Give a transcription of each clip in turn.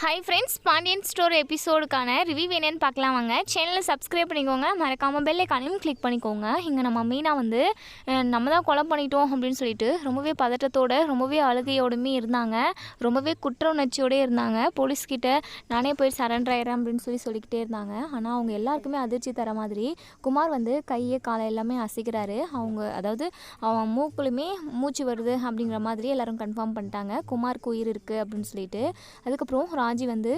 Hi friends Pandian store எபிசோடுக்கான review என்னன்னு பார்க்கலாம் வாங்க. சேனலை சப்ஸ்கிரைப் பண்ணிக்கோங்க. மறக்காமல் பெல் ஐக்கானையும் கிளிக் பண்ணிக்கோங்க. இங்கே நம்ம மீனா வந்து நம்ம தான் கொலை பண்ணிட்டோம் அப்படின்னு சொல்லிட்டு ரொம்பவே பதட்டத்தோடு ரொம்பவே அழுகையோடுமே இருந்தாங்க. ரொம்பவே குற்ற உணர்ச்சியோடே இருந்தாங்க போலீஸ்கிட்ட நானே போய் சரண்டர் ஆயிடுறேன் அப்படின்னு சொல்லி சொல்லிக்கிட்டே இருந்தாங்க. ஆனால் அவங்க எல்லாருக்குமே அதிர்ச்சி தர மாதிரி குமார் வந்து கையை காலை எல்லாமே அசைக்கிறாரு. அவங்க அதாவது அவன் மூக்குலையுமே மூச்சு வருது அப்படிங்கிற மாதிரி எல்லாரும் கன்ஃபார்ம் பண்ணிட்டாங்க. குமாருக்கு உயிர் இருக்குது அப்படின்னு சொல்லிட்டு. அதுக்கப்புறம் ராஜி வந்து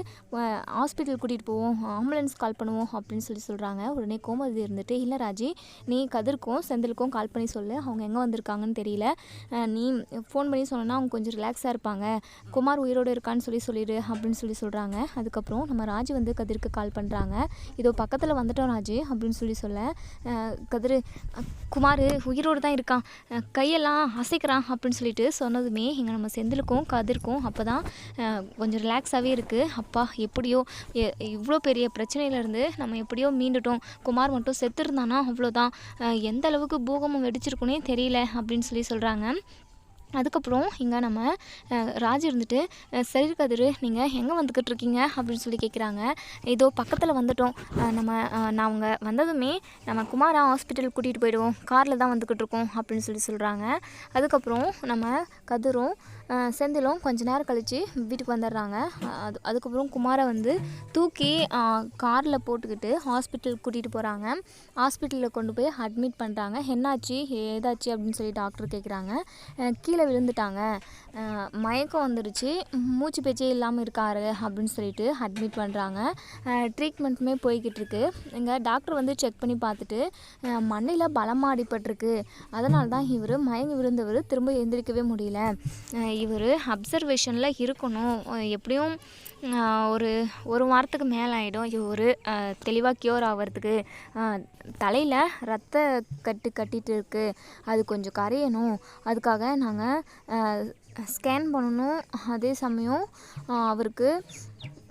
ஹாஸ்பிட்டல் கூட்டிகிட்டு போவோம் ஆம்புலன்ஸ் கால் பண்ணுவோம் அப்படின்னு சொல்லி சொல்கிறாங்க உடனே கோமதி இருந்துட்டு இல்லை ராஜி நீ கதிர்க்கும் செந்திலுக்கும் கால் பண்ணி சொல்லு. அவங்க எங்கே வந்திருக்காங்கன்னு தெரியல. நீ ஃபோன் பண்ணி சொன்னா அவங்க கொஞ்சம் ரிலாக்ஸாக இருப்பாங்க. குமார் உயிரோடு இருக்கான்னு சொல்லி சொல்லிடு அப்படின்னு சொல்லி சொல்கிறாங்க அதுக்கப்புறம் நம்ம ராஜி வந்து கதிர்க்கு கால் பண்ணுறாங்க இதோ பக்கத்தில் வந்துட்டோம் ராஜி அப்படின்னு சொல்லி சொல்ல. கதிர் குமார் உயிரோடு தான் இருக்கான். கையெல்லாம் அசைக்கிறான் அப்படின்னு சொல்லிட்டு சொன்னதுமே இங்கே நம்ம செந்திலுக்கும் கதிர்க்கும் அப்போ தான் கொஞ்சம் ரிலாக்ஸாகவே இருக்குது அப்பா எப்படியோ எ- இவ்வளோ பெரிய பிரச்சனையிலேருந்து நம்ம எப்படியோ மீண்டுட்டோம். குமார் மட்டும் செத்துருந்தானா? அவ்வளோதான். எந்த அளவுக்கு பூகம்பம் வெடிச்சிருக்குனே தெரியல அப்படின்னு சொல்லி சொல்கிறாங்க அதுக்கப்புறம் இங்கே நம்ம ராஜ் இருந்துட்டு அஹ், சரி கதிர் நீங்கள் எங்கே வந்துக்கிட்டு இருக்கீங்க? அப்படின்னு சொல்லி கேட்குறாங்க ஏதோ பக்கத்தில் வந்துட்டோம். நம்ம நான் அவங்க வந்ததுமே நம்ம குமாரா ஹாஸ்பிட்டல் கூட்டிகிட்டு போயிடுவோம். காரில் தான் வந்துக்கிட்டு இருக்கோம் அப்படின்னு சொல்லி சொல்கிறாங்க அதுக்கப்புறம் நம்ம கதிரும் செந்திலும் கொஞ்ச நேரம் கழித்து வீட்டுக்கு வந்துடுறாங்க. அது அதுக்கப்புறம் குமாரை வந்து தூக்கி காரில் போட்டுக்கிட்டு ஹாஸ்பிட்டல் கூட்டிகிட்டு போகிறாங்க ஹாஸ்பிட்டலில் கொண்டு போய் அட்மிட் பண்ணுறாங்க என்னாச்சு? ஏதாச்சு? அப்படின்னு சொல்லி டாக்டர் கேட்குறாங்க கீழே விழுந்துட்டாங்க. மயக்கம் வந்துடுச்சு மூச்சு பேச்சே இல்லாமல் இருக்காரு அப்படின்னு சொல்லிட்டு அட்மிட் பண்ணுறாங்க ட்ரீட்மெண்ட்டுமே போய்கிட்டு இருக்கு. இங்கே டாக்டர் வந்து செக் பண்ணி பார்த்துட்டு மண்ணில் பலமாக அடிபட்டிருக்கு அதனால தான் இவர் மயங்கி விழுந்தவர் திரும்ப எந்திரிக்கவே முடியல. இவர் அப்சர்வேஷனில் இருக்கணும். எப்படியும் ஒரு ஒரு வாரத்துக்கு மேலே ஆகிடும் இவர் தெளிவாக க்யூர் ஆகிறதுக்கு தலையில் ரத்த கட்டு கட்டிட்டு இருக்கு. அது கொஞ்சம் கரையணும். அதுக்காக நாங்கள் ஸ்கேன் பண்ணணும். அதே சமயம் அவருக்கு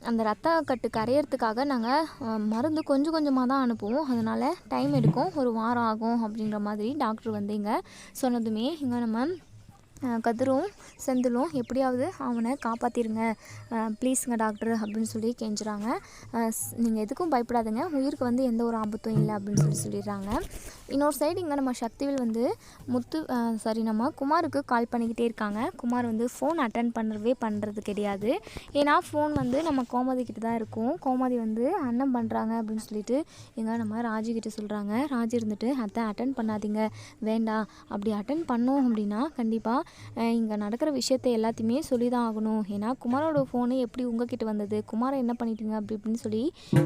அந்த ரத்த கட்டு கரையிறதுக்காக நாங்கள் மருந்து கொஞ்சம் கொஞ்சமாக தான் அனுப்புவோம். அதனால் டைம் எடுக்கும். ஒரு வாரம் ஆகும் அப்படின்ற மாதிரி டாக்டர் வந்து இங்கே சொன்னதுமே இங்கே நம்ம கதிரும் செந்திலும் எப்படியாவது அவனை காப்பாற்றிருங்க ப்ளீஸுங்க டாக்டர் அப்படின்னு சொல்லி கெஞ்சுறாங்க. நீங்கள் எதுக்கும் பயப்படாதுங்க. உயிருக்கு வந்து எந்த ஒரு ஆபத்தும் இல்லை அப்படின்னு சொல்லி சொல்லிடுறாங்க. இன்னொரு சைடு இங்கே நம்ம சக்திவேல் வந்து முத்து சாரி நம்ம குமாருக்கு கால் பண்ணிக்கிட்டே இருக்காங்க. குமார் வந்து ஃபோன் அட்டன் பண்ணுறவே பண்ணுறது கிடையாது. ஏன்னா ஃபோன் வந்து நம்ம கோமதி கிட்ட தான் இருக்கும். கோமதி வந்து அண்ணன் பண்ணுறாங்க அப்படின்னு சொல்லிட்டு எங்க நம்ம ராஜி கிட்ட சொல்கிறாங்க ராஜி இருந்துட்டு அத்தை அட்டன் பண்ணாதீங்க. வேண்டாம். அப்படி அட்டன் பண்ணோம் அப்படின்னா கண்டிப்பாக இங்கே நடக்கிற விஷயத்தை எல்லாத்தையுமே சொல்லி தான் ஆகணும். ஏன்னா குமாரோட ஃபோனு எப்படி உங்ககிட்ட வந்தது? குமாரை என்ன பண்ணிட்டீங்க? அப்படி இப்படின்னு சொல்லி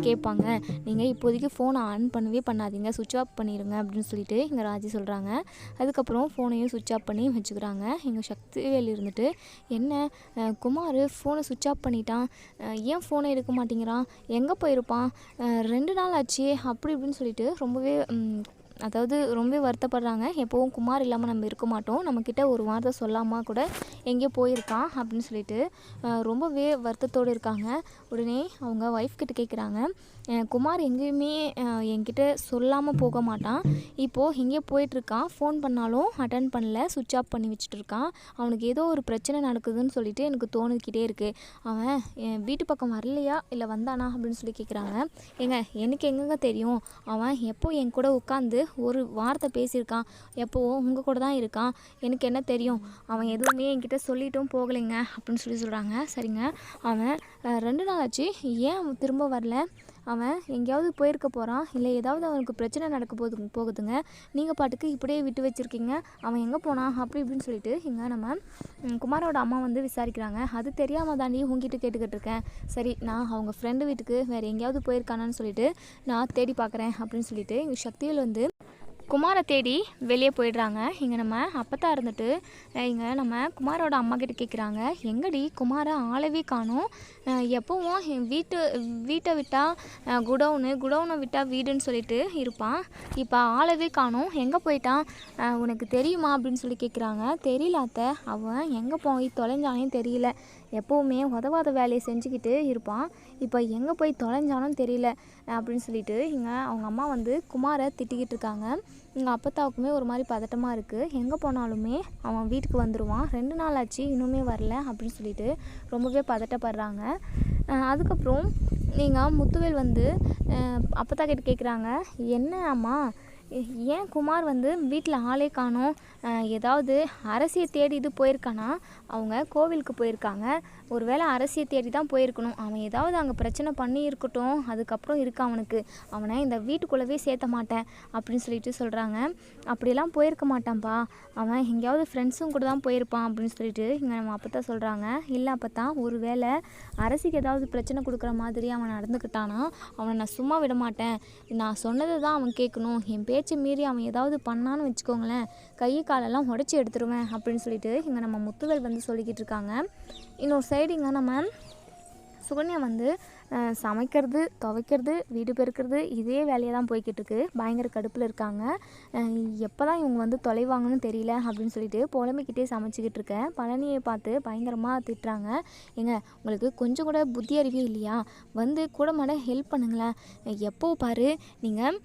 கேட்பாங்க. நீங்கள் இப்போதைக்கு ஃபோனை ஆன் பண்ணவே பண்ணாதீங்க. சுவிட்ச் ஆஃப் பண்ணிடுங்க அப்படின்னு சொல்லிட்டு இங்கே ராஜி சொல்கிறாங்க அதுக்கப்புறம் ஃபோனையும் சுவிட்ச் ஆஃப் பண்ணி வச்சுக்கிறாங்க. எங்கள் சக்திவேல் இருந்துட்டு என்ன? குமார் ஃபோனை சுவிட்ச் ஆஃப் பண்ணிட்டான். ஏன் ஃபோனை எடுக்க மாட்டேங்கிறான்? எங்கே போயிருப்பான்? ரெண்டு நாள் ஆச்சு. அப்படி இப்படின்னு சொல்லிட்டு ரொம்பவே அதாவது ரொம்ப வருத்தப்படுறாங்க. எப்போவும் குமார் இல்லாமல் நம்ம இருக்க மாட்டோம். நம்மக்கிட்ட ஒரு வார்த்தை சொல்லாமல் கூட எங்கேயோ போயிருக்கான் அப்படின்னு சொல்லிட்டு ரொம்பவே வருத்தத்தோடு இருக்காங்க. உடனே அவங்க ஒய்ஃப் கிட்ட கேட்குறாங்க குமார் எங்கேயுமே என்கிட்ட சொல்லாமல் போக மாட்டான். இப்போது எங்கேயோ போயிட்டுருக்கான். ஃபோன் பண்ணாலும் அட்டன் பண்ணல. சுவிட்ச் ஆஃப் பண்ணி வச்சுட்டு இருக்கான் அவனுக்கு ஏதோ ஒரு பிரச்சனை நடக்குதுன்னு சொல்லிட்டு எனக்கு தோணிக்கிட்டே இருக்குது அவன் என் வீட்டு பக்கம் வரலையா? இல்லை வந்தானா? அப்படின்னு சொல்லி கேட்குறாங்க ஏங்க எனக்கு எங்கெங்க தெரியும்? அவன் எப்போ என் கூட உட்காந்து ஒரு வார்த்தை பேசியிருக்கான். எப்போவோ உங்கள் கூட தான் இருக்கான். எனக்கு என்ன தெரியும்? அவன் எதுவுமே என்கிட்ட சொல்லிட்டும் போகலைங்க அப்படின்னு சொல்லி சொல்கிறாங்க சரிங்க. அவன் ரெண்டு நாள் ஆச்சு. ஏன் திரும்ப வரல? அவன் எங்கேயாவது போயிருக்க போகிறான் இல்லை ஏதாவது அவனுக்கு பிரச்சனை நடக்க போது போகுதுங்க. நீங்கள் பாட்டுக்கு இப்படியே விட்டு வச்சுருக்கீங்க. அவன் எங்கே போனான் அப்படி இப்படின்னு சொல்லிட்டு இங்கே நம்ம குமாரோட அம்மா வந்து விசாரிக்கிறாங்க. அது தெரியாமல் தாண்டி உங்ககிட்ட கேட்டுக்கிட்டு இருக்கேன். சரி நான் அவங்க ஃப்ரெண்டு வீட்டுக்கு வேறு எங்கேயாவது போயிருக்கானான்னு சொல்லிட்டு நான் தேடி பார்க்குறேன் அப்படின்னு சொல்லிட்டு எங்கள் சக்தியில் வந்து குமாரை தேடி வெளியே போயிடுறாங்க. இங்கே நம்ம அப்பத்தா இருந்துட்டு இங்கே நம்ம குமாரோட அம்மா கிட்ட கேட்குறாங்க எங்கடி குமாரை ஆளவே காணும். எப்போவும் என் வீட்டு வீட்டை விட்டால் குடவுனு குடவுனை விட்டால் வீடுன்னு சொல்லிட்டு இருப்பான். இப்போ ஆளவே காணும். எங்கே போயிட்டான்? உனக்கு தெரியுமா? அப்படின்னு சொல்லி கேட்குறாங்க தெரியல அத்தை. அவன் எங்கே போய் தொலைஞ்சானே தெரியல. எப்போவுமே உதவாத வேலையை செஞ்சுக்கிட்டு இருப்பான். இப்போ எங்கே போய் தொலைஞ்சானும் தெரியல அப்படின்னு சொல்லிட்டு இங்கே அவங்க அம்மா வந்து குமாரை திட்டிக்கிட்டு இருக்காங்க. எங்கள் அப்பத்தாவுக்குமே ஒரு மாதிரி பதட்டமாக இருக்குது எங்கே போனாலுமே அவன் வீட்டுக்கு வந்துடுவான் ரெண்டு நாள் ஆச்சு இன்னுமே வரல அப்படின்னு சொல்லிட்டு ரொம்பவே பதட்டப்படுறாங்க. அதுக்கப்புறம் நீங்கள் முத்துவேல் வந்து அப்பத்தா கிட்ட கேட்குறாங்க என்ன அம்மா ஏன் குமார் வந்து வீட்டில் ஆளே காணோம்? ஏதாவது அரசியை தேடி இது போயிருக்கானா? அவங்க கோவிலுக்கு போயிருக்காங்க. ஒருவேளை அரசியை தேடி தான் போயிருக்கணும். அவன் ஏதாவது அங்கே பிரச்சனை பண்ணி இருக்கட்டும். அதுக்கப்புறம் இருக்கு அவனுக்கு. அவனை இந்த வீட்டுக்குள்ளவே சேர்த்த மாட்டேன் அப்படின்னு சொல்லிட்டு சொல்கிறாங்க அப்படியெல்லாம் போயிருக்க மாட்டான்ப்பா அவன் எங்கேயாவது ஃப்ரெண்ட்ஸும் கூட தான் போயிருப்பான் அப்படின்னு சொல்லிட்டு இங்கே நம்ம அப்போ தான் சொல்கிறாங்க இல்லை அப்போ தான் ஒருவேளை அரசிக்கு ஏதாவது பிரச்சனை கொடுக்குற மாதிரி அவன் நடந்துக்கிட்டானா அவனை நான் சும்மா விட மாட்டேன். நான் சொன்னதை தான் அவன் கேட்கணும். என் பேச்சை மீறி அவன் ஏதாவது பண்ணான்னு வச்சுக்கோங்களேன். கை காலெல்லாம் உடச்சி எடுத்துருவேன் அப்படின்னு சொல்லிட்டு இங்கே நம்ம முத்துவேல் வந்து சொல்லிக்கிட்டு இருக்காங்க. இன்னொரு சைடு இங்கே நம்ம சுகன்யா வந்து சமைக்கிறது துவைக்கிறது வீடு பெருக்கிறது இதே வேலையாக தான் போய்கிட்டுருக்கு. பயங்கர கடுப்பில் இருக்காங்க. எப்போ தான் இவங்க வந்து தொலைவாங்கன்னு தெரியல அப்படின்னு சொல்லிட்டு புலம்பிக்கிட்டே சமைச்சிக்கிட்டு இருக்கேன் பழனியை பார்த்து பயங்கரமாக திட்டுறாங்க. ஏங்க உங்களுக்கு கொஞ்சம் கூட புத்தி அறிவே இல்லையா? வந்து கூட மாட ஹெல்ப் பண்ணுங்களேன். எப்போ பாரு நீங்கள்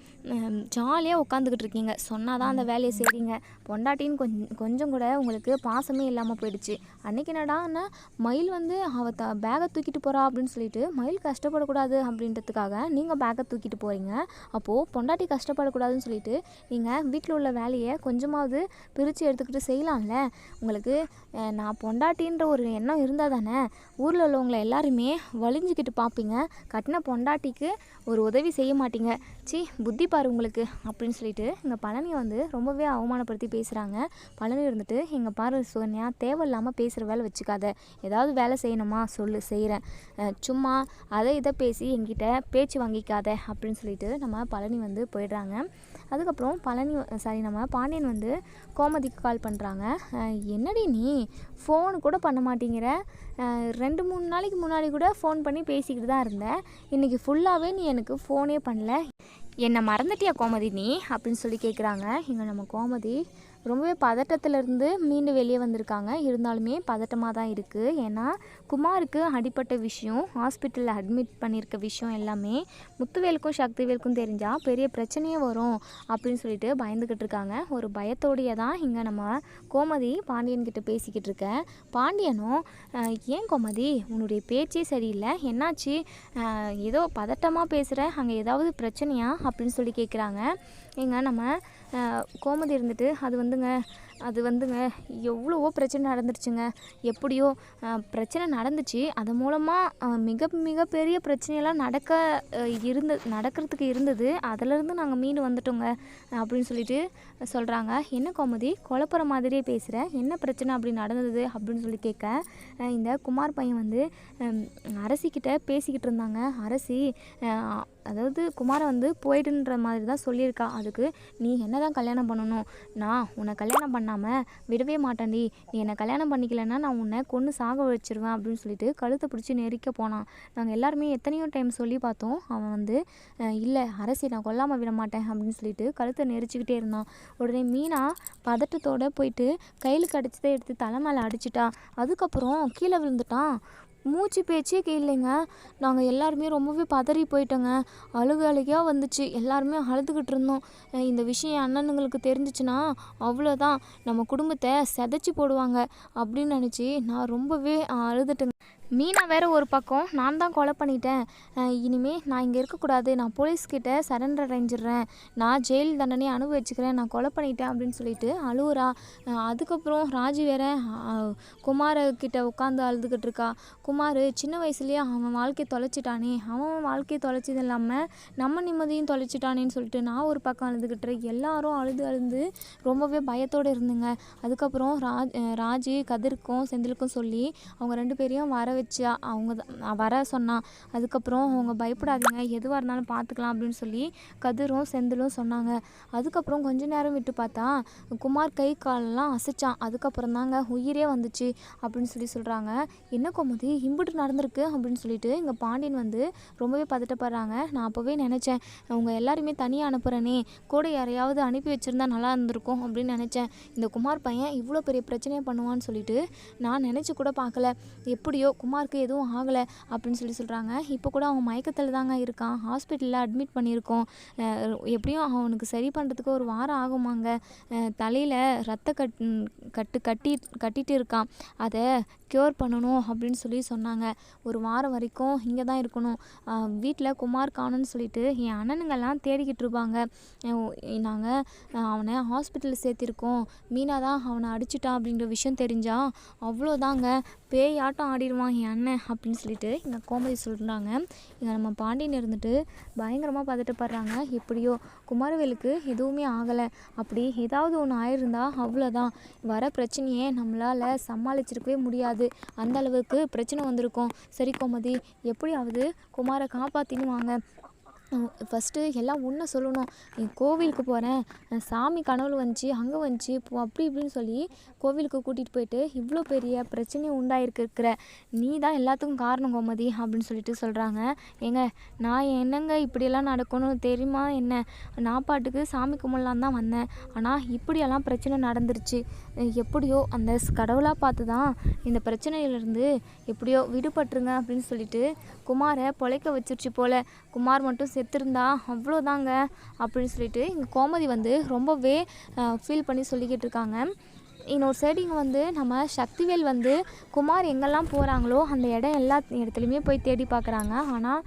ஜாலியாக உட்காந்துக்கிட்டு இருக்கீங்க சொன்னால் தான் அந்த வேலையை செய்கிறீங்க பொண்டாட்டின்னு கொஞ்சம் கொஞ்சம் கூட உங்களுக்கு பாசமே இல்லாமல் போயிடுச்சு. அன்னைக்கு என்னடான்னா மயில் வந்து அவ த பேகை தூக்கிட்டு போகிறா அப்படின்னு சொல்லிட்டு மயில் கஷ்டப்படக்கூடாது அப்படின்றதுக்காக நீங்கள் பேக்கை தூக்கிட்டு போகிறீங்க அப்போது பொண்டாட்டி கஷ்டப்படக்கூடாதுன்னு சொல்லிட்டு நீங்கள் வீட்டில் உள்ள வேலையை கொஞ்சமாவது பிரித்து எடுத்துக்கிட்டு செய்யலாம்ல? உங்களுக்கு நான் பொண்டாட்டின்ற ஒரு எண்ணம் இருந்தால் தானே? ஊரில் உள்ளவங்களை எல்லாருமே வலிஞ்சிக்கிட்டு பார்ப்பீங்க. கட்டின பொண்டாட்டிக்கு ஒரு உதவி செய்ய மாட்டீங்க. சி புத்தி பாரு உங்களுக்கு அப்படின்னு சொல்லிட்டு எங்கள் பழனியை வந்து ரொம்பவே அவமானப்படுத்தி பேசுகிறாங்க பழனி இருந்துட்டு எங்கள் பாரு சோனியா தேவையில்லாமல் பேசுகிற வேலை வச்சுக்காத. ஏதாவது வேலை செய்யணுமா? சொல்லு செய்கிறேன் சும்மா அதை இதை பேசி என்கிட்ட பேச்சு வாங்கிக்காத. அப்படின்னு சொல்லிட்டு நம்ம பழனி வந்து போயிடுறாங்க. அதுக்கப்புறம் பழனி சாரி நம்ம பாண்டியன் வந்து கோமதிக்கு கால் பண்ணுறாங்க என்னடி நீ? ஃபோனு கூட பண்ண மாட்டேங்கிற. ரெண்டு மூணு நாளைக்கு முன்னாடி கூட ஃபோன் பண்ணி பேசிக்கிட்டு தான் இருந்தேன் இன்றைக்கி ஃபுல்லாகவே நீ எனக்கு ஃபோனே பண்ணல. என்னை மறந்துட்டியா கோமதி நீ? அப்படின்னு சொல்லி கேட்குறாங்க இங்கே நம்ம கோமதி ரொம்பவே பதட்டத்திலேருந்து மீண்டு வெளியே வந்திருக்காங்க. இருந்தாலுமே பதட்டமாக தான் இருக்குது ஏன்னா குமாருக்கு அடிப்பட்ட விஷயம் ஹாஸ்பிட்டலில் அட்மிட் பண்ணியிருக்க விஷயம் எல்லாமே முத்துவேலுக்கும் சக்திவேலுக்கும் தெரிஞ்சால் பெரிய பிரச்சனையே வரும் அப்படின்னு சொல்லிட்டு பயந்துக்கிட்டு இருக்காங்க. ஒரு பயத்தோடையே தான் இங்கே நம்ம கோமதி பாண்டியன்கிட்ட பேசிக்கிட்டு இருக்கேன் பாண்டியனும் ஏன் கோமதி? உன்னுடைய பேச்சே சரியில்லை. என்னாச்சு? ஏதோ பதட்டமாக பேசுகிற அங்கே ஏதாவது பிரச்சனையா? அப்படின்னு சொல்லி கேட்குறாங்க இங்கே நம்ம கோமதி இருந்துட்டு அது வந்துங்க அது வந்துங்க எவ்வளவோ பிரச்சனை நடந்துருச்சுங்க. எப்படியோ பிரச்சனை நடந்துச்சு. அது மூலமாக மிக மிகப்பெரிய பிரச்சனையெல்லாம் நடக்க இருந்த நடக்கிறதுக்கு இருந்தது. அதிலிருந்து நாங்கள் மீண்டு வந்துட்டோங்க அப்படின்னு சொல்லிட்டு சொல்கிறாங்க என்ன கோமதி குழப்புற மாதிரியே பேசுகிற என்ன பிரச்சனை அப்படி நடந்தது? அப்படின்னு சொல்லி கேட்க இந்த குமார் பையன் வந்து அரசிக்கிட்ட பேசிக்கிட்டு இருந்தாங்க. அரசி அதாவது குமாரை வந்து போயிடுன்ற மாதிரி தான் சொல்லியிருக்கா. அதுக்கு நீ என்ன தான் கல்யாணம் பண்ணணும்? நான் உன்னை கல்யாணம் பண்ணாமல் விடவே மாட்டேன்டி. நீ என்னை கல்யாணம் பண்ணிக்கலைன்னா நான் உன்னை கொன்று சாக வச்சிருவேன் அப்படின்னு சொல்லிட்டு கழுத்தை பிடிச்சி நெரிக்க போனான். நாங்கள் எல்லாருமே எத்தனையோ டைம் சொல்லி பார்த்தோம். அவன் வந்து இல்லை அரசி நான் கொல்லாமல் விட மாட்டேன் அப்படின்னு சொல்லிட்டு கழுத்தை நெரிச்சிக்கிட்டே இருந்தான். உடனே மீனா பதட்டத்தோட போயிட்டு கையில் கடிச்சதை எடுத்து தலை மேலே அடிச்சிட்டா. அதுக்கப்புறம் கீழே விழுந்துட்டான். மூச்சு பேச்சே இல்லைங்க நாங்கள் எல்லாருமே ரொம்பவே பதறி போயிட்டோங்க. அழுகு அழுகையாக வந்துச்சு. எல்லாருமே அழுதுகிட்டு இருந்தோம். இந்த விஷயம் அண்ணனுங்களுக்கு தெரிஞ்சிச்சுன்னா அவ்வளோதான் நம்ம குடும்பத்தை செதைச்சி போடுவாங்க அப்படின்னு நினச்சி நான் ரொம்பவே அழுதுட்டேங்க. மீனா வேற ஒரு பக்கம் நான் தான் கொலை பண்ணிட்டேன். இனிமேல் இனிமே நான் இங்கே இருக்கக்கூடாது. நான் போலீஸ்கிட்ட சரண்டர் அடைஞ்சிடுறேன் நான் ஜெயில் தண்டனையை அனுபவிச்சுக்கிறேன். நான் கொலை பண்ணிட்டேன் அப்படின்னு சொல்லிட்டு அழுவுறா. அதுக்கப்புறம் ராஜி வேற குமார்கிட்ட உட்காந்து அழுதுகிட்டு இருக்கா. குமார் சின்ன வயசுலேயே அவன் வாழ்க்கையை தொலைச்சிட்டானே. அவன் வாழ்க்கையை தொலைச்சது இல்லாமல் நம்ம நிம்மதியும் தொலைச்சிட்டானேன்னு சொல்லிட்டு நான் ஒரு பக்கம் அழுதுகிட்டு இருக்கேன். எல்லாரும் அழுது அழுது ரொம்பவே பயத்தோடு இருந்துங்க. அதுக்கப்புறம் ராஜ் ராஜு ராஜி செந்திலுக்கும் சொல்லி அவங்க ரெண்டு பேரையும் வர வச்சு அவங்க தான் வர சொன்னான் அதுக்கப்புறம் அவங்க பயப்படாதீங்க எதுவாக இருந்தாலும் பார்த்துக்கலாம் அப்படின்னு சொல்லி கதிரும் செந்திலும் சொன்னாங்க. அதுக்கப்புறம் கொஞ்ச நேரம் விட்டு பார்த்தா குமார் கை காலெல்லாம் அசைச்சான். அதுக்கப்புறம் தாங்க உயிரே வந்துச்சு அப்படின்னு சொல்லி சொல்கிறாங்க என்ன கோமதி இம்புட்டு நடந்திருக்கு அப்படின்னு சொல்லிட்டு இங்கே பாண்டியன் வந்து ரொம்பவே பதட்டப்படுறாங்க. நான் அப்போவே நினச்சேன் அவங்க எல்லாருமே தனியாக அனுப்புகிறேனே கூட யாரையாவது அனுப்பி வச்சுருந்தா நல்லா இருந்திருக்கும் அப்படின்னு நினச்சேன். இந்த குமார் பையன் இவ்வளோ பெரிய பிரச்சனையை பண்ணுவான்னு சொல்லிட்டு நான் நினச்சி கூட பார்க்கல. எப்படியோ குமாருக்கு எதுவும் ஆகலை அப்படின்னு சொல்லி சொல்கிறாங்க இப்போ கூட அவன் மயக்கத்தில் தாங்க இருக்கான். ஹாஸ்பிட்டலில் அட்மிட் பண்ணியிருக்கோம். எப்படியும் அவனுக்கு சரி பண்ணுறதுக்கு ஒரு வாரம் ஆகுமாங்க. தலையில் ரத்த கட் கட்டு கட்டி கட்டிட்டு இருக்கான். அதை க்யூர் பண்ணணும் அப்படின்னு சொல்லி சொன்னாங்க. ஒரு வாரம் வரைக்கும் இங்கே தான் இருக்கணும். வீட்டில் குமார் காணும்னு சொல்லிட்டு என் அண்ணனுங்கெல்லாம் தேடிக்கிட்டு இருப்பாங்க. நாங்கள் அவனை ஹாஸ்பிட்டலில் சேர்த்திருக்கோம். மீனா தான் அவனை அடிச்சிட்டான் அப்படின்ற விஷயம் தெரிஞ்சால் அவ்வளோதாங்க. பேய் ஆட்டம் ஆடிடுவான் என் அண்ணன் அப்படின்னு சொல்லிட்டு எங்கள் கோமதி சொல்கிறாங்க இங்கே நம்ம பாண்டியன் இருந்துட்டு பயங்கரமாக பதட்டப்படுறாங்க. எப்படியோ குமாரவேலுக்கு எதுவுமே ஆகலை. அப்படி ஏதாவது ஒன்று ஆயிருந்தா அவ்வளோதான் வர பிரச்சனையே நம்மளால் சமாளிச்சிருக்கவே முடியாது. அந்த அளவுக்கு பிரச்சனை வந்திருக்கும். சரி கோமதி எப்படியாவது குமாரை காப்பாற்றின்னு வாங்க ஃபஸ்ட்டு எல்லாம் ஒன்று சொல்லணும். நீ கோவிலுக்கு போகிறேன் சாமி கனவு வந்துச்சு அங்கே வந்துச்சு இப்போ அப்படி இப்படின்னு சொல்லி கோவிலுக்கு கூட்டிகிட்டு போயிட்டு இவ்வளோ பெரிய பிரச்சனை உண்டாயிருக்கிருக்கிற நீ தான் எல்லாத்துக்கும் காரணம் கோமதி அப்படின்னு சொல்லிட்டு சொல்கிறாங்க ஏங்க நான் என்னங்க இப்படியெல்லாம் நடக்கணும்? தெரியுமா என்ன? நான் பாட்டுக்கு சாமி கும்பிடலான் தான் வந்தேன். ஆனால் இப்படியெல்லாம் பிரச்சனை நடந்துருச்சு. எப்படியோ அந்த கடவுளாக பார்த்து தான் இந்த பிரச்சனையிலேருந்து எப்படியோ விடுபட்டுருங்க அப்படின்னு சொல்லிட்டு குமாரை பொழைக்க வச்சிருச்சு போல. குமார் மட்டும் செத்துருந்தா அவ்வளோதாங்க அப்படின்னு சொல்லிட்டு இங்கே கோமதி வந்து ரொம்பவே ஃபீல் பண்ணி சொல்லிக்கிட்டு இருக்காங்க. இன்னொரு சைடு இங்கே வந்து நம்ம சக்திவேல் வந்து குமார் எங்கெல்லாம் போகிறாங்களோ அந்த இடம் எல்லா இடத்துலையுமே போய் தேடி பார்க்குறாங்க ஆனால்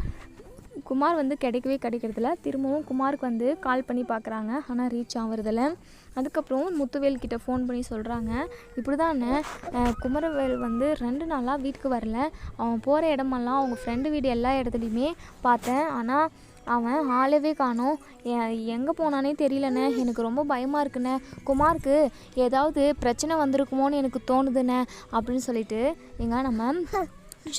குமார் வந்து கிடைக்கவே கிடைக்கிறதில்ல. திரும்பவும் குமாருக்கு வந்து கால் பண்ணி பார்க்குறாங்க ஆனால் ரீச் ஆகுறதில்ல அதுக்கப்புறம் முத்துவேல் கிட்ட ஃபோன் பண்ணி சொல்கிறாங்க இப்படி தானே குமரவேல் வந்து ரெண்டு நாளாக வீட்டுக்கு வரல. அவன் போகிற இடமெல்லாம் அவங்க ஃப்ரெண்டு வீடு எல்லா இடத்துலையுமே பார்த்தேன். ஆனால் அவன் ஆளவே காணோம். எங்கே போனானே தெரியலண்ணே. எனக்கு ரொம்ப பயமாக இருக்குண்ணே. குமாருக்கு ஏதாவது பிரச்சனை வந்திருக்குமோன்னு எனக்கு தோணுதுண்ணே அப்படின்னு சொல்லிட்டு எங்கே நம்ம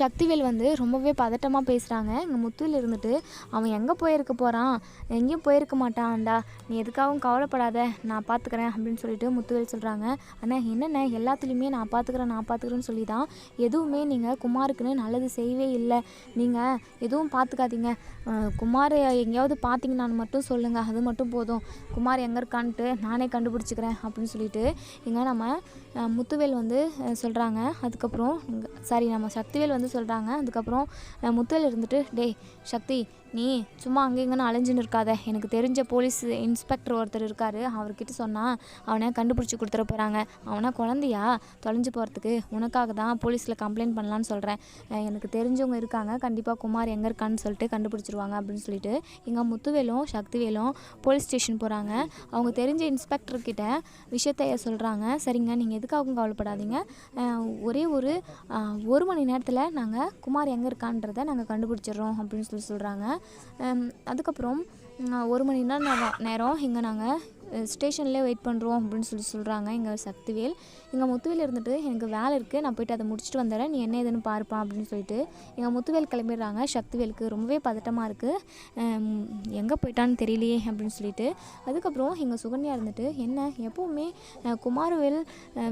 சக்திவேல் வந்து ரொம்பவே பதட்டமாக பேசுகிறாங்க இங்கே முத்துவில் இருந்துட்டு அவன் எங்கே போயிருக்க போகிறான் எங்கேயும் போயிருக்க மாட்டான்டா. நீ எதுக்காகவும் கவலைப்படாத. நான் பார்த்துக்கிறேன் அப்படின்னு சொல்லிட்டு முத்துவேல் சொல்கிறாங்க அண்ணா என்னென்ன எல்லாத்துலேயுமே நான் பார்த்துக்கிறேன் நான் பார்த்துக்கிறேன்னு சொல்லி தான் எதுவுமே நீங்கள் குமாருக்குன்னு நல்லது செய்யவே இல்லை. நீங்கள் எதுவும் பார்த்துக்காதீங்க குமார் எங்கேயாவது பார்த்தீங்கன்னு மட்டும் சொல்லுங்கள் அது மட்டும் போதும். குமார் எங்கே இருக்கான்ட்டு நானே கண்டுபிடிச்சிக்கிறேன். அப்படின்னு சொல்லிட்டு இங்கே நம்ம முத்துவேல் வந்து சொல்கிறாங்க அதுக்கப்புறம் சாரி நம்ம சக்திவேல் வந்து சொல்கிறாங்க அதுக்கப்புறம் முத்துவேல் இருந்துட்டு டேய் சக்தி நீ சும்மா அங்கே இங்கேன்னு அலைஞ்சுன்னு இருக்காத. எனக்கு தெரிஞ்ச போலீஸ் இன்ஸ்பெக்டர் ஒருத்தர் இருக்கார். அவர்கிட்ட சொன்னால் அவனை கண்டுபிடிச்சி கொடுத்துட போகிறாங்க அவனா குழந்தையா? தொலைஞ்சு போகிறதுக்கு உனக்காக தான் போலீஸில் கம்ப்ளைண்ட் பண்ணலான்னு சொல்கிறேன் எனக்கு தெரிஞ்சவங்க இருக்காங்க. கண்டிப்பாக குமார் எங்கே இருக்கான்னு சொல்லிட்டு கண்டுபிடிச்சிருவாங்க அப்படின்னு சொல்லிட்டு எங்கள் முத்துவேலும் சக்திவேலும் போலீஸ் ஸ்டேஷன் போகிறாங்க அவங்க தெரிஞ்ச இன்ஸ்பெக்டர்கிட்ட விஷயத்த சொல்கிறாங்க சரிங்க நீங்கள் எதுக்காகவும் கவலைப்படாதீங்க. ஒரே ஒரு ஒரு மணி நேரத்தில் நாங்கள் குமார் எங்கே இருக்கான்றதை நாங்கள் கண்டுபிடிச்சிடுறோம் அப்படின்னு சொல்லி சொல்கிறாங்க அதுக்கப்புறம் ஒரு மணி நேரம் நேரம் நேரம் இங்கே நாங்கள் ஸ்டேஷன்லேயே வெயிட் பண்ணுறோம் அப்படின்னு சொல்லி சொல்கிறாங்க இங்கே சக்திவேல். இங்கே முத்துவேல் இருந்துட்டு எனக்கு வேலை இருக்குது நான் போயிட்டு அதை முடிச்சுட்டு வந்துடுறேன் நீ என்ன ஏதுன்னு பார்ப்பா அப்படின்னு சொல்லிட்டு எங்கள் முத்துவேல் கிளம்பிடுறாங்க. சக்திவேலுக்கு ரொம்பவே பதட்டமாக இருக்குது எங்கே போயிட்டான்னு தெரியலையே அப்படின்னு சொல்லிட்டு. அதுக்கப்புறம் எங்கள் சுகன்யா இருந்துட்டு என்ன எப்போவுமே குமாரவேல்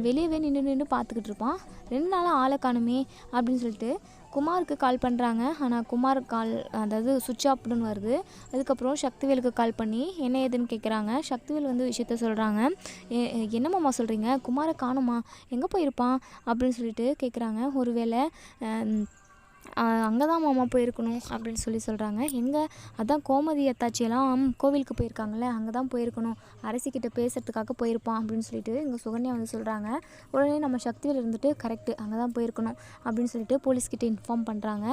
வெளியவே நின்று நின்று பார்த்துக்கிட்டு இருப்பான். ரெண்டு நாளாக ஆளை காணுமே அப்படின்னு சொல்லிட்டு குமாருக்கு கால் பண்ணுறாங்க ஆனால் குமார் கால் அதாவது சுவிட்ச் ஆப்னு வருது. அதுக்கப்புறம் சக்திவேலுக்கு கால் பண்ணி என்ன ஏதுன்னு கேட்குறாங்க சக்திவேல் வந்து விஷயத்த சொல்கிறாங்க என்னம்மாம்மா சொல்கிறீங்க குமாரை காணுமா? எங்கே போயிருப்பான்? அப்படின்னு சொல்லிட்டு கேட்குறாங்க ஒருவேளை அங்கே தான் மாமா போயிருக்கணும் அப்படின்னு சொல்லி சொல்கிறாங்க எங்கே? அதான் கோமதி அத்தாச்சியெல்லாம் கோவிலுக்கு போயிருக்காங்கல்ல அங்கே தான் போயிருக்கணும். அரசிக்கிட்ட பேசுகிறதுக்காக போயிருப்பான் அப்படின்னு சொல்லிட்டு இங்கே சுகன்யா வந்து சொல்கிறாங்க உடனே நம்ம சக்தியில் இருந்துட்டு கரெக்டு அங்கே தான் போயிருக்கணும் அப்படின்னு சொல்லிட்டு போலீஸ்கிட்ட இன்ஃபார்ம் பண்ணுறாங்க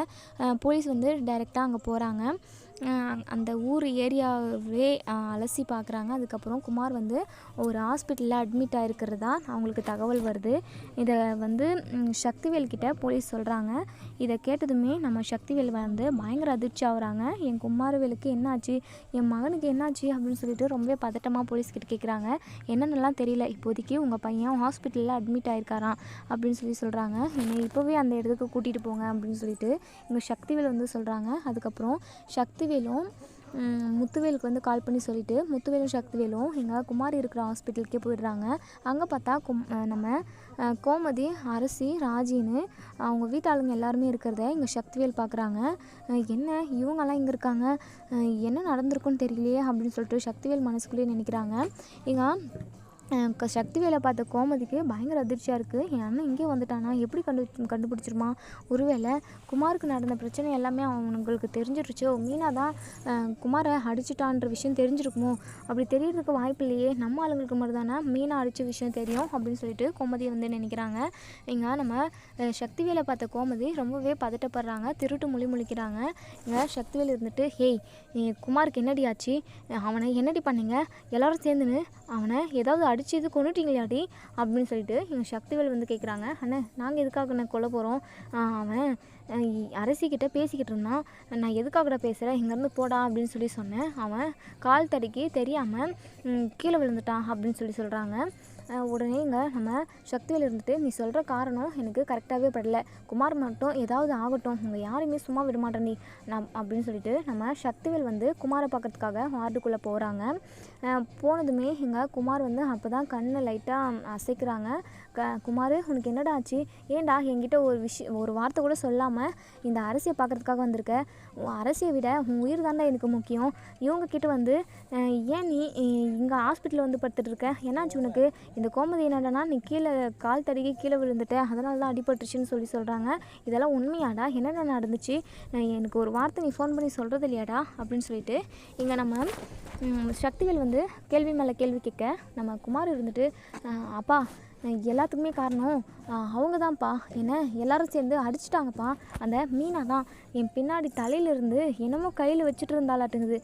போலீஸ் வந்து டைரெக்டாக அங்கே போகிறாங்க அந்த ஊர் ஏரியாவே அலசி பார்க்குறாங்க அதுக்கப்புறம் குமார் வந்து ஒரு ஹாஸ்பிட்டலில் அட்மிட் ஆகிருக்கிறதா அவங்களுக்கு தகவல் வருது. இதை வந்து ம், சக்திவேல் கிட்ட போலீஸ் சொல்கிறாங்க இதை கேட்டதுமே நம்ம சக்திவேல் வந்து பயங்கர அதிர்ச்சி ஆகுறாங்க. என் குமாரவேலுக்கு என்னாச்சு? என் மகனுக்கு என்னாச்சு? அப்படின்னு சொல்லிட்டு ரொம்பவே பதட்டமாக போலீஸ் கிட்ட கேட்குறாங்க என்னென்னலாம் தெரியல? இப்போதைக்கு உங்கள் பையன் ஹாஸ்பிட்டலில் அட்மிட் ஆகிருக்காராம் அப்படின்னு சொல்லி சொல்கிறாங்க என்னை இப்போவே அந்த இடத்துக்கு கூட்டிகிட்டு போங்க அப்படின்னு சொல்லிட்டு இங்கே சக்திவேல் வந்து சொல்கிறாங்க அதுக்கப்புறம் சக்தி சக்திவேலும் முத்துவேலுக்கு வந்து கால் பண்ணி சொல்லிவிட்டு முத்துவேலும் சக்திவேலும் எங்கள் குமார் இருக்கிற ஹாஸ்பிட்டலுக்கே போயிடுறாங்க. அங்கே பார்த்தா கும் நம்ம கோமதி அரசி ராஜின்னு அவங்க வீட்டாளுங்க எல்லாருமே இருக்கிறத இங்கே சக்திவேல் பார்க்குறாங்க என்ன இவங்கெல்லாம் இங்கே இருக்காங்க? என்ன நடந்திருக்குன்னு தெரியலையே அப்படின்னு சொல்லிட்டு சக்திவேல் மனசுக்குள்ளேயே நினைக்கிறாங்க. இங்கே சக்தி வேலை பார்த்த கோமதிக்கு பயங்கர அதிர்ச்சியாக இருக்குது என் அண்ணன் இங்கே வந்துட்டானா? எப்படி கண்டு கண்டுபிடிச்சிருமா ஒருவேளை குமாருக்கு நடந்த பிரச்சனை எல்லாமே அவங்களுக்கு தெரிஞ்சிருச்சோ. மீனா தான் குமாரை அடிச்சிட்டான்ற விஷயம் தெரிஞ்சிருக்குமோ? அப்படி தெரியறதுக்கு வாய்ப்பு இல்லையே. நம்ம ஆளுங்களுக்கு மட்டும் தானே மீனா அடித்த விஷயம் தெரியும் அப்படின்னு சொல்லிட்டு கோமதி வந்து நினைக்கிறாங்க. இங்கே நம்ம சக்தி வேலை பார்த்த கோமதி ரொம்பவே பதட்டப்படுறாங்க. திருட்டு மொழி முழிக்கிறாங்க. இங்கே சக்திவேல் இருந்துட்டு ஹேய் குமாருக்கு என்னடி ஆச்சு? அவனை என்னடி பண்ணீங்க? எல்லோரும் சேர்ந்துன்னு அவனை ஏதாவது அடிச்சது கொண்டுட்டீங்களாடி அப்படின்னு சொல்லிட்டு எங்கள் சக்திவேல் வந்து கேட்குறாங்க அண்ணே நாங்கள் எதுக்காக நான் கொல்ல போகிறோம் அவன் அரசிக்கிட்ட பேசிக்கிட்டு இருந்தான். நான் எதுக்காகடா பேசுகிறேன் இங்கேருந்து போடா அப்படின்னு சொல்லி சொன்னேன். அவன் கால் தடுக்கி தெரியாமல் கீழே விழுந்துட்டான் அப்படின்னு சொல்லி சொல்கிறாங்க உடனே இங்கே நம்ம சக்திவேல் இருந்துட்டு நீ சொல்கிற காரணம் எனக்கு கரெக்டாகவே படல. குமார் மட்டும் ஏதாவது ஆகட்டும். உங்கள் யாரையுமே சும்மா விட மாட்டேன் நீ நான் அப்படின்னு சொல்லிட்டு நம்ம சக்திவேல் வந்து குமாரை பார்க்கறதுக்காக வார்டுக்குள்ளே போகிறாங்க போனதுமே எங்கள் குமார் வந்து அப்போ தான் கண்ணை லைட்டாக அசைக்கிறாங்க. க குமார் உனக்கு என்னடா ஆச்சு? ஏன்டா என்கிட்ட ஒரு விஷயம் ஒரு வார்த்தை கூட சொல்லாமல் இந்த அரசியை பார்க்கறதுக்காக வந்திருக்க? உன் அரசியை விட உன் உயிர் தாண்டா எனக்கு முக்கியம். இவங்கக்கிட்ட வந்து ஏன் நீ இங்கே ஹாஸ்பிட்டலில் வந்து படுத்துட்டு இருக்க? என்னாச்சு உனக்கு? இந்த கோமதி என்னடனா நீ கீழே கால் தடுக்கி கீழே விழுந்துட்டேன் அதனால தான் அடிபட்டுருச்சுன்னு சொல்லி சொல்கிறாங்க இதெல்லாம் உண்மையாடா? என்னென்ன நடந்துச்சு? எனக்கு ஒரு வார்த்தை நீ ஃபோன் பண்ணி சொல்கிறது இல்லையாடா அப்படின்னு சொல்லிட்டு இங்கே நம்ம சக்திகள் வந்து வந்து கேள்வி மேலே கேள்வி கேட்க நம்ம குமார் இருந்துட்டு அப்பா எல்லாத்துக்குமே காரணம் அவங்க தான்ப்பா என்ன எல்லாரும் சேர்ந்து அடிச்சிட்டாங்கப்பா. அந்த மீனா தான். என் பின்னாடி தலையிலிருந்து என்னமோ கையில் வச்சுட்டு இருந்தாலாட்டுங்குது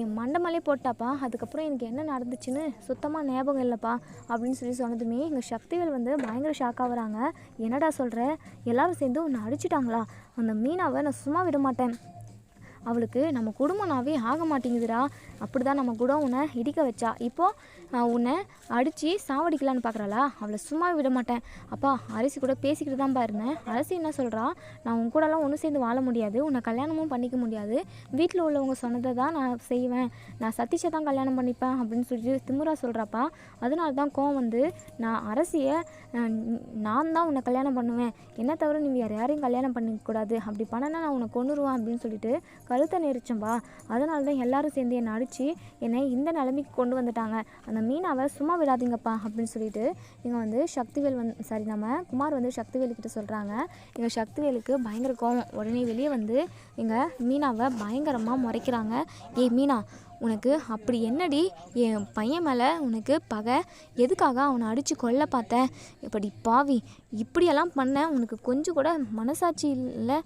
என் மண்டமலே போட்டாப்பா. அதுக்கப்புறம் எனக்கு என்ன நடந்துச்சுன்னு சுத்தமாக ஞாபகம் இல்லைப்பா. அப்படின்னு சொல்லி சொன்னதுமே எங்கள் சக்திகள் வந்து பயங்கர ஷாக் ஆகுறாங்க என்னடா சொல்கிற எல்லாரும் சேர்ந்து உன்னை அடிச்சிட்டாங்களா? அந்த மீனாவை நான் சும்மா விட மாட்டேன். அவளுக்கு நம்ம குடும்பம்னாவே ஆக மாட்டேங்குதுடா. அப்படி தான் நம்ம கூட உன்னை இடிக்க வச்சா. இப்போது உன்னை அடித்து சாவடிக்கலான்னு பார்க்குறாளா அவளை சும்மா விட மாட்டேன். அப்பா அரிசி கூட பேசிக்கிட்டு தான்ப்பா இருந்தேன் அரசி என்ன சொல்கிறா நான் உன் கூடலாம் ஒன்று சேர்ந்து வாழ முடியாது. உன்னை கல்யாணமும் பண்ணிக்க முடியாது. வீட்டில் உள்ளவங்க சொன்னதை தான் நான் செய்வேன். நான் சதீஷை தான் கல்யாணம் பண்ணிப்பேன் அப்படின்னு சொல்லிட்டு திமுரா சொல்கிறாப்பா அதனால தான் கோவம் வந்து நான் அரசியை நான் தான் உன்னை கல்யாணம் பண்ணுவேன். என்ன தவிர நீ வேறு யாரையும் கல்யாணம் பண்ணிக்கக்கூடாது அப்படி பண்ணனா நான் உன்னை கொண்டுருவேன் அப்படின்னு சொல்லிட்டு கழுத்தை நெரிச்சம்பா அதனால தான் எல்லாரும் சேர்ந்து என்னை அடித்து என்னை இந்த நிலைமைக்கு கொண்டு வந்துட்டாங்க. அந்த மீனாவை சும்மா விடாதீங்கப்பா அப்படின்னு சொல்லிட்டு இங்கே வந்து சக்திவேல் வந் சாரி நம்ம குமார் வந்து சக்திவேலுக்கிட்ட சொல்கிறாங்க எங்கள் சக்திவேலுக்கு பயங்கர கோவம். உடனே வெளியே வந்து எங்கள் மீனாவை பயங்கரமாக முறைக்கிறாங்க. ஏய் மீனா உனக்கு அப்படி என்னடி? என் பையன் மேலே உனக்கு பகை. எதுக்காக அவனை அடித்து கொல்ல பார்த்த? இப்படி பாவி இப்படியெல்லாம் பண்ண உனக்கு கொஞ்சம் கூட மனசாட்சி இல்லை.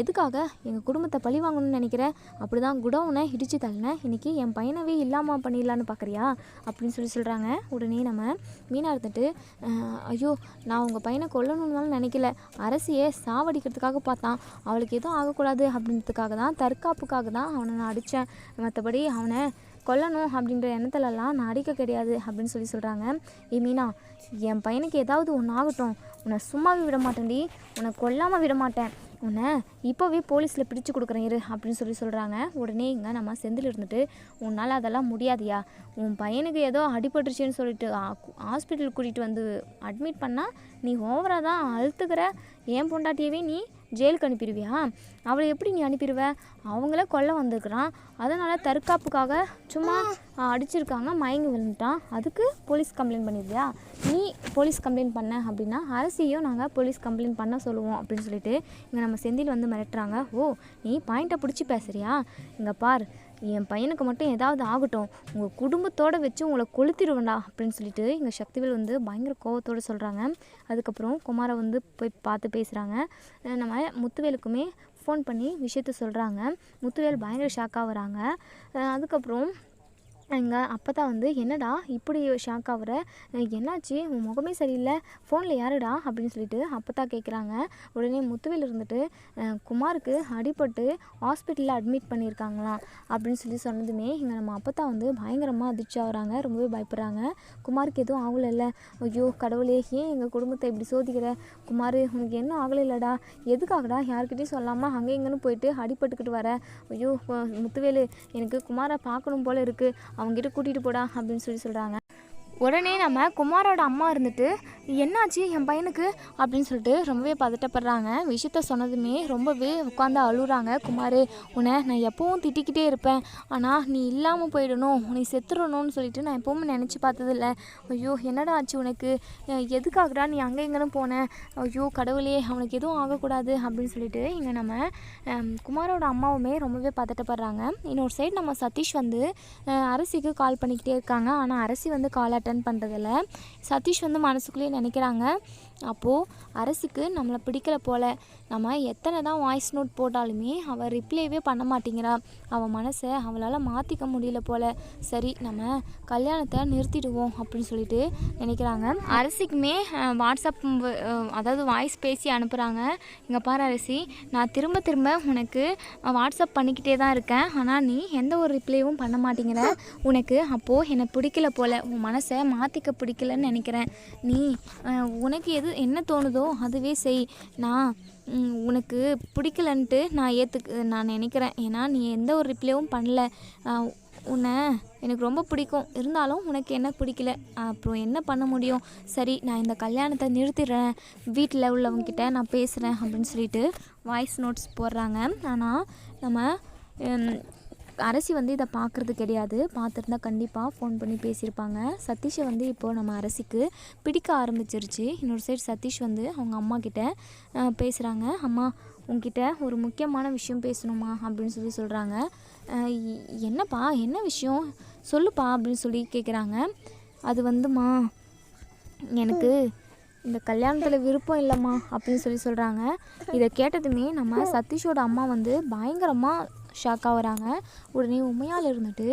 எதுக்காக எங்கள் குடும்பத்தை பழி வாங்கணும்னு நினைக்கிறேன் அப்படி தான் குடவுனை இடித்து தள்ளினேன் இன்றைக்கி என் பையனவே இல்லாமல் பண்ணிடலான்னு பார்க்குறியா அப்படின்னு சொல்லி சொல்கிறாங்க உடனே நம்ம மீனாக இருந்துட்டு ஐயோ நான் உங்கள் பையனை கொல்லணும்னாலும் நினைக்கல. அரசியை சாவடிக்கிறதுக்காக பார்த்தான். அவளுக்கு எதுவும் ஆகக்கூடாது அப்படின்றதுக்காக தான் தற்காப்புக்காக தான் அவனை நான் அடித்தேன் மற்றபடி அவனை கொல்லணும் அப்படின்ற எண்ணத்துலலாம் நான் அடிக்க கிடையாது அப்படின்னு சொல்லி சொல்கிறாங்க ஏ மீனா என் பையனுக்கு ஏதாவது ஒன்று ஆகட்டும். உன்னை சும்மாவே விட மாட்டேன்டி உன்னை கொல்லாமல் விட மாட்டேன். உன்னை இப்போவே போலீஸில் பிடிச்சு கொடுக்குறேன் இரு அப்படின்னு சொல்லி சொல்கிறாங்க உடனே இங்கே நம்ம செந்தில் இருந்துட்டு உன்னால் அதெல்லாம் முடியாதியா? உன் பையனுக்கு ஏதோ அடிபட்டுருச்சுன்னு சொல்லிட்டு ஹாஸ்பிட்டல் கூட்டிகிட்டு வந்து அட்மிட் பண்ணால் நீ ஓவராக தான் அழுத்துக்கிற. ஏன் பொண்டாட்டியவே நீ ஜெயிலுக்கு அனுப்பிடுவியா? அவளை எப்படி நீ அனுப்பிடுவ? அவங்கள கொல்ல வந்திருக்கிறான். அதனால் தற்காப்புக்காக சும்மா அடிச்சிருக்காங்க மயங்கி விழுந்துட்டான். அதுக்கு போலீஸ் கம்ப்ளைண்ட் பண்ணிடுவியா நீ போலீஸ் கம்ப்ளைண்ட் பண்ண அப்படின்னா அரசியும் நாங்கள் போலீஸ் கம்ப்ளைண்ட் பண்ண சொல்லுவோம் அப்படின்னு சொல்லிட்டு இங்கே நம்ம செந்தில் வந்து மிரட்டுறாங்க. ஓ நீ பாயிண்ட்டை பிடிச்சி பேசுறியா? இங்கே பார் என் பையனுக்கு மட்டும் ஏதாவது ஆகட்டும். உங்கள் குடும்பத்தோடு வச்சு உங்களை கொளுத்திடுவேண்டா அப்படின்னு சொல்லிட்டு எங்கள் சக்திவேல் வந்து பயங்கர கோவத்தோடு சொல்கிறாங்க அதுக்கப்புறம் குமாரை வந்து போய் பார்த்து பேசுகிறாங்க நம்ம முத்துவேலுக்குமே ஃபோன் பண்ணி விஷயத்த சொல்கிறாங்க முத்துவேல் பயங்கர ஷாக்காக வராங்க. அதுக்கப்புறம் எங்கள் அப்போ தான் வந்து என்னடா இப்படி ஷாக் ஆகுற என்னாச்சு? உன் முகமே சரியில்லை. ஃபோனில் யாருடா? அப்படின்னு சொல்லிட்டு அப்போ தான் கேட்குறாங்க உடனே முத்துவேல் இருந்துட்டு குமாருக்கு அடிபட்டு ஹாஸ்பிட்டலில் அட்மிட் பண்ணியிருக்காங்களாம் அப்படின்னு சொல்லி சொன்னதுமே இங்கே நம்ம அப்போ தான் வந்து பயங்கரமாக அதிர்ச்சி ஆகுறாங்க. ரொம்பவே பயப்படுறாங்க. குமாருக்கு எதுவும் ஆகலைல்ல ஐயோ கடவுளே ஏன் எங்கள் குடும்பத்தை இப்படி சோதிக்கிற? குமார் உனக்கு என்ன ஆகலை இல்லைடா? எதுக்காகடா யார்கிட்டயும் சொல்லாமல் அங்கே இங்கேன்னு போயிட்டு அடிபட்டுக்கிட்டு வர? ஐயோ முத்துவேலு எனக்கு குமாரை பார்க்கணும் போல் இருக்குது அவங்ககிட்ட கூட்டிகிட்டு போடா அப்படின்னு சொல்லி சொல்கிறாங்க உடனே நம்ம குமாரோட அம்மா இருந்துட்டு என்னாச்சு என் பையனுக்கு? அப்படின்னு சொல்லிட்டு ரொம்பவே பதட்டப்படுறாங்க. விஷயத்த சொன்னதுமே ரொம்பவே உட்காந்து அழுகுறாங்க. குமார் உன்னை நான் எப்பவும் திட்டிக்கிட்டே இருப்பேன். ஆனால் நீ இல்லாமல் போயிடணும். நீ செத்துடணும்னு சொல்லிட்டு நான் எப்பவும் நினச்சி பார்த்ததில்ல. ஐயோ என்னடா ஆச்சு உனக்கு? எதுக்காகடா நீ அங்கே எங்கேனும் போன? ஐயோ கடவுளே அவனுக்கு எதுவும் ஆகக்கூடாது. அப்படின்னு சொல்லிட்டு இங்கே நம்ம குமாரோட அம்மாவுமே ரொம்பவே பதட்டப்படுறாங்க. இன்னொரு சைடு நம்ம சதீஷ் வந்து அரசிக்கு கால் பண்ணிக்கிட்டே இருக்காங்க. ஆனால் அரசி வந்து கால் அட்டன் பண்ணுறதில்ல சதீஷ் வந்து மனசுக்குள்ளேயே நினைக்கிறாங்க. அப்போது அரசுக்கு நம்மளை பிடிக்கல போல். நம்ம எத்தனை தான் வாய்ஸ் நோட் போட்டாலுமே அவள் ரிப்ளைவே பண்ண மாட்டேங்கிறா. அவள் மனசை அவளால் மாற்றிக்க முடியல போல். சரி நம்ம கல்யாணத்தை நிறுத்திடுவோம் அப்படின்னு சொல்லிட்டு நினைக்கிறாங்க. அரசிக்குமே வாட்ஸ்அப் அதாவது வாய்ஸ் பேசி அனுப்புகிறாங்க இங்கே பாரு அரசி நான் திரும்ப திரும்ப உனக்கு வாட்ஸ்அப் பண்ணிக்கிட்டே தான் இருக்கேன். ஆனால் நீ எந்த ஒரு ரிப்ளைவும் பண்ண மாட்டேங்கிற. உனக்கு அப்போது என்னை பிடிக்கல போல். உன் மனசை மாற்றிக்க பிடிக்கலன்னு நினைக்கிறேன். நீ உனக்கு எது என்ன தோணுதோ அதுவே செய். நான் உனக்கு பிடிக்கலன்ட்டு நான் ஏற்றுக்கு நான் நினைக்கிறேன். ஏன்னா நீ எந்த ஒரு ரிப்ளையும் பண்ணல. உன்னை எனக்கு ரொம்ப பிடிக்கும். இருந்தாலும் உனக்கு என்ன பிடிக்கல? அப்புறம் என்ன பண்ண முடியும்? சரி நான் இந்த கல்யாணத்தை நிறுத்திடுறேன். வீட்டில் உள்ளவங்கக்கிட்ட நான் பேசுகிறேன் அப்படின்னு சொல்லிட்டு வாய்ஸ் நோட்ஸ் போடுறாங்க. ஆனால் நம்ம அரசி வந்து இதை பார்க்குறது கிடையாது. பார்த்துருந்தா கண்டிப்பாக ஃபோன் பண்ணி பேசியிருப்பாங்க சதீஷை வந்து இப்போது நம்ம அரசிக்கு பிடிக்க ஆரம்பிச்சிருச்சு. இன்னொரு சைடு சதீஷ் வந்து அவங்க அம்மா கிட்ட பேசுகிறாங்க அம்மா உங்ககிட்ட ஒரு முக்கியமான விஷயம் பேசணுமா? அப்படின்னு சொல்லி சொல்கிறாங்க என்னப்பா? என்ன விஷயம்? சொல்லுப்பா. அப்படின்னு சொல்லி கேட்குறாங்க அது வந்துமா எனக்கு இந்த கல்யாணத்தில் விருப்பம் இல்லைம்மா. அப்படின்னு சொல்லி சொல்கிறாங்க இதை கேட்டதுமே நம்ம சதீஷோட அம்மா வந்து பயங்கரமாக ஷாக் ஆகுறாங்க உடனே உண்மையால் இருந்துட்டு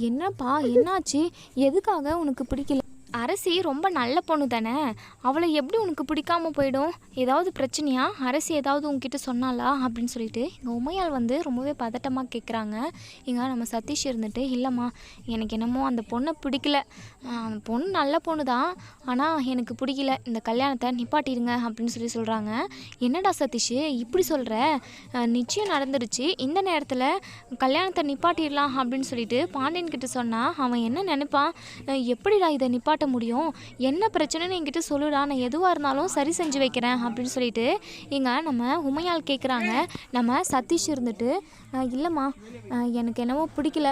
என்னப்பா என்னாச்சு? எதுக்காக உனக்கு பிடிக்கல? அரசி ரொம்ப நல்ல பொண்ணு தானே? அவளை எப்படி உனக்கு பிடிக்காம போயிடும்? ஏதாவது பிரச்சனையா? அரசி ஏதாவது உங்ககிட்ட சொன்னாலா அப்படின்னு சொல்லிட்டு எங்கள் உமையால் வந்து ரொம்பவே பதட்டமாக கேட்குறாங்க இங்கே நம்ம சதீஷ் இருந்துட்டு இல்லைம்மா எனக்கு என்னமோ அந்த பொண்ணை பிடிக்கல. அந்த பொண்ணு நல்ல பொண்ணு தான். ஆனால் எனக்கு பிடிக்கல. இந்த கல்யாணத்தை நிப்பாட்டிடுங்க அப்படின்னு சொல்லி சொல்கிறாங்க என்னடா சதீஷ் இப்படி சொல்கிற நிச்சயம் நடந்துருச்சு. இந்த நேரத்தில் கல்யாணத்தை நிப்பாட்டிடலாம் அப்படின்னு சொல்லிட்டு பாண்டியன் கிட்ட சொன்னால் அவன் என்ன நினைப்பான்? எப்படிடா இதை நிப்பாட்ட முடியும். என்ன பிரச்சனைன்னு என்கிட்ட சொல்லுடா நான் எதுவாக இருந்தாலும் சரி செஞ்சு வைக்கிறேன் அப்படின்னு சொல்லிட்டு இங்கே நம்ம உமையால் கேட்குறாங்க நம்ம சதீஷ் இருந்துட்டு இல்லைம்மா எனக்கு என்னவோ பிடிக்கல.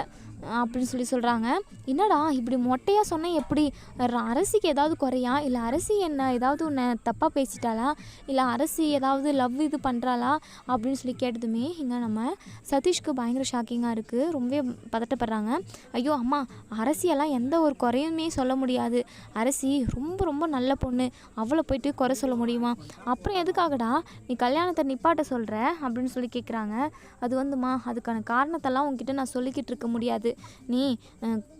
அப்படின்னு சொல்லி சொல்கிறாங்க என்னடா இப்படி மொட்டையாக சொன்னால் எப்படி? அரசிக்கு ஏதாவது குறையா? இல்லை அரசி என்ன ஏதாவது உன்னை தப்பாக பேசிட்டாளா? இல்லை அரசி ஏதாவது லவ் இது பண்ணுறாளா அப்படின்னு சொல்லி கேட்டதுமே இங்கே நம்ம சதீஷ்க்கு பயங்கர ஷாக்கிங்காக இருக்குது ரொம்பவே பதட்டப்படுறாங்க. ஐயோ அம்மா அரசியெல்லாம் எந்த ஒரு குறையுமே சொல்ல முடியாது. அரசி ரொம்ப ரொம்ப நல்ல பொண்ணு. அவளை போயிட்டு குறை சொல்ல முடியுமா? அப்புறம் எதுக்காகடா நீ கல்யாணத்தை நிப்பாட்ட சொல்கிற அப்படின்னு சொல்லி கேட்குறாங்க அது வந்துமா அதுக்கான காரணத்தெல்லாம் உங்ககிட்ட நான் சொல்லிக்கிட்டு இருக்க முடியாது. நீ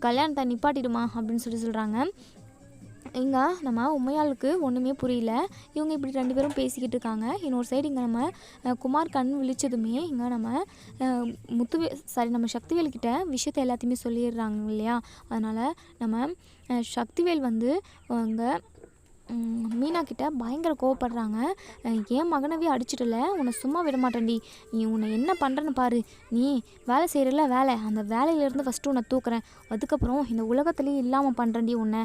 கல்யாணத்தை நிப்பாட்டிடுமா அப்படின்னு சொல்லி சொல்கிறாங்க இங்கே நம்ம உமையாளுக்கு ஒன்றுமே புரியல. இவங்க இப்படி ரெண்டு பேரும் பேசிக்கிட்டு இருக்காங்க. இன்னொரு சைடு இங்கே நம்ம குமார் கண் விழிச்சதுமே இங்கே நம்ம முத்துவே சாரி நம்ம சக்திவேல்கிட்ட விஷயத்தை எல்லாத்தையுமே சொல்லிடுறாங்க இல்லையா? அதனால் நம்ம சக்திவேல் வந்து அங்கே மீனா கிட்ட பயங்கர கோவப்படுறாங்க. என் மகனவே அடிச்சிட்டல உன்னை சும்மா விட மாட்டேன்டி நீ உன்னை என்ன பண்ணுறன்னு பாரு. நீ வேலை செய்கிறல வேலை. அந்த வேலையிலேருந்து ஃபஸ்ட்டு உன்னை தூக்குறேன். அதுக்கப்புறம் இந்த உலகத்துலேயே இல்லாமல் பண்ணுறேன்டி உன்னை.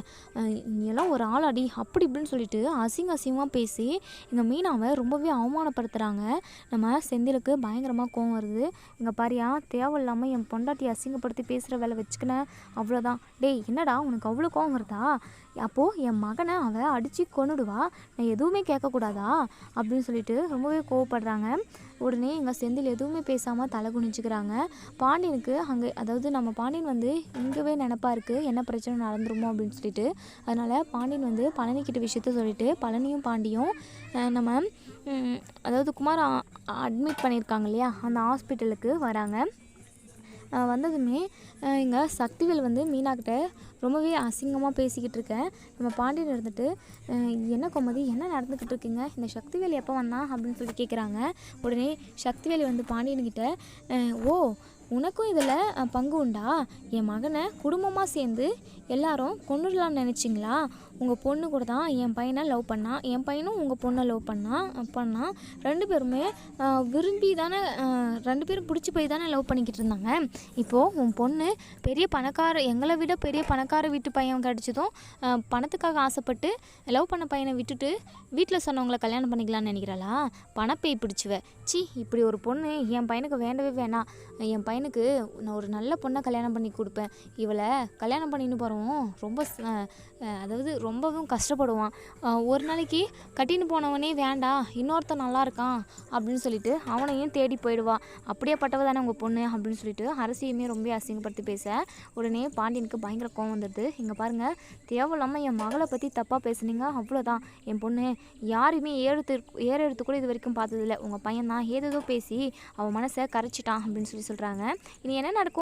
நீ எல்லாம் ஒரு ஆளாடி. அப்படி இப்படின்னு சொல்லிட்டு அசிங்க அசிங்கமாக பேசி எங்கள் மீனாவை ரொம்பவே அவமானப்படுத்துகிறாங்க நம்ம செந்திலுக்கு பயங்கரமாக கோவம் வருது. இங்கே பாரியா தேவையில்லாமல் என் பொண்டாட்டி அசிங்கப்படுத்தி பேசுகிற வேலை வச்சுக்கினேன் அவ்வளோதான் டேய் என்னடா உனக்கு அவ்வளோ கோவம் வருதா? அப்போது என் மகனை அவள் அடித்து கொண்டுடுவா நான் எதுவுமே கேட்கக்கூடாதா? அப்படின்னு சொல்லிட்டு ரொம்பவே கோவப்படுறாங்க. உடனே எங்கள் செந்தில் எதுவுமே பேசாமல் தலை குனிஞ்சுக்கிறாங்க. பாண்டியனுக்கு அங்கே அதாவது நம்ம பாண்டியன் வந்து இங்கவே நினப்பா இருக்குது என்ன பிரச்சனை நடந்துருமோ அப்படின்னு சொல்லிட்டு. அதனால் பாண்டியன் வந்து பழனிக்கிட்ட விஷயத்த சொல்லிட்டு பழனியும் பாண்டியும் நம்ம அதாவது குமார் அட்மிட் பண்ணியிருக்காங்க இல்லையா? அந்த ஹாஸ்பிட்டலுக்கு வராங்க. வந்ததுமே இங்கே சக்திவேல் வந்து மீனாக்கிட்ட ரொம்பவே அசிங்கமாக பேசிக்கிட்டு இருக்கேன். நம்ம பாண்டியன் இருந்துட்டு என்ன கோமதி என்ன நடந்துக்கிட்டு இருக்கீங்க? இந்த சக்திவேல் எப்போ வந்தான் அப்படின்னு சொல்லி கேட்குறாங்க உடனே சக்திவேல் வந்து பாண்டியன்கிட்ட ஓ உனக்கும் இதில் பங்கு உண்டா? என் மகனை குடும்பமாக சேர்ந்து எல்லாரும் கொண்டுடலாம்னு நினச்சிங்களா? உங்கள் பொண்ணு கூட தான் என் பையனை லவ் பண்ணான் என் பையனும் உங்கள் பொண்ணை லவ் பண்ணா பண்ணான் ரெண்டு பேருமே விரும்பி தானே ரெண்டு பேரும் பிடிச்சி போய் தானே லவ் பண்ணிக்கிட்டு இருந்தாங்க. இப்போது உன் பொண்ணு பெரிய பணக்கார எங்களை விட பெரிய பணக்கார வீட்டு பையன் கிடச்சதும் பணத்துக்காக ஆசைப்பட்டு லவ் பண்ண பையனை விட்டுட்டு வீட்டில் சொன்னவங்கள கல்யாணம் பண்ணிக்கலான்னு நினைக்கிறாளா? பணப்பேய் பிடிச்சுவ. சி இப்படி ஒரு பொண்ணு என் பையனுக்கு வேண்டவே வேணாம். என் பையனுக்கு நான் ஒரு நல்ல பொண்ணை கல்யாணம் பண்ணி கொடுப்பேன். இவளை கல்யாணம் பண்ணின்னு போகிறோம் ரொம்ப அதாவது ரொம்பவும் கஷ்டப்படுவான். ஒரு நாளைக்கு கட்டின்னு போனவனே வேண்டாம் இன்னொருத்தன் நல்லா இருக்கான் அப்படின்னு சொல்லிட்டு அவனையும் தேடி போயிடுவா. அப்படியே பட்டவை தானே உங்கள் பொண்ணு? அப்படின்னு சொல்லிட்டு அரசியுமே ரொம்ப அசிங்கப்படுத்தி பேச உடனே பாண்டியனுக்கு பயங்கர கோவம் வந்துடுது. இங்கே பாருங்கள் தேவையில்லாமல் என் மகளை பற்றி தப்பாக பேசுனீங்க அவ்வளோதான் என் பொண்ணு யாருமே ஏறுத்து ஏற எடுத்து கூட இது வரைக்கும் பார்த்ததில்ல. உங்கள் பையன் தான் ஏதேதோ பேசி அவன் மனசை கரைச்சிட்டான் அப்படின்னு சொல்லி சொல்கிறாங்க இனி என்ன நடக்கும்?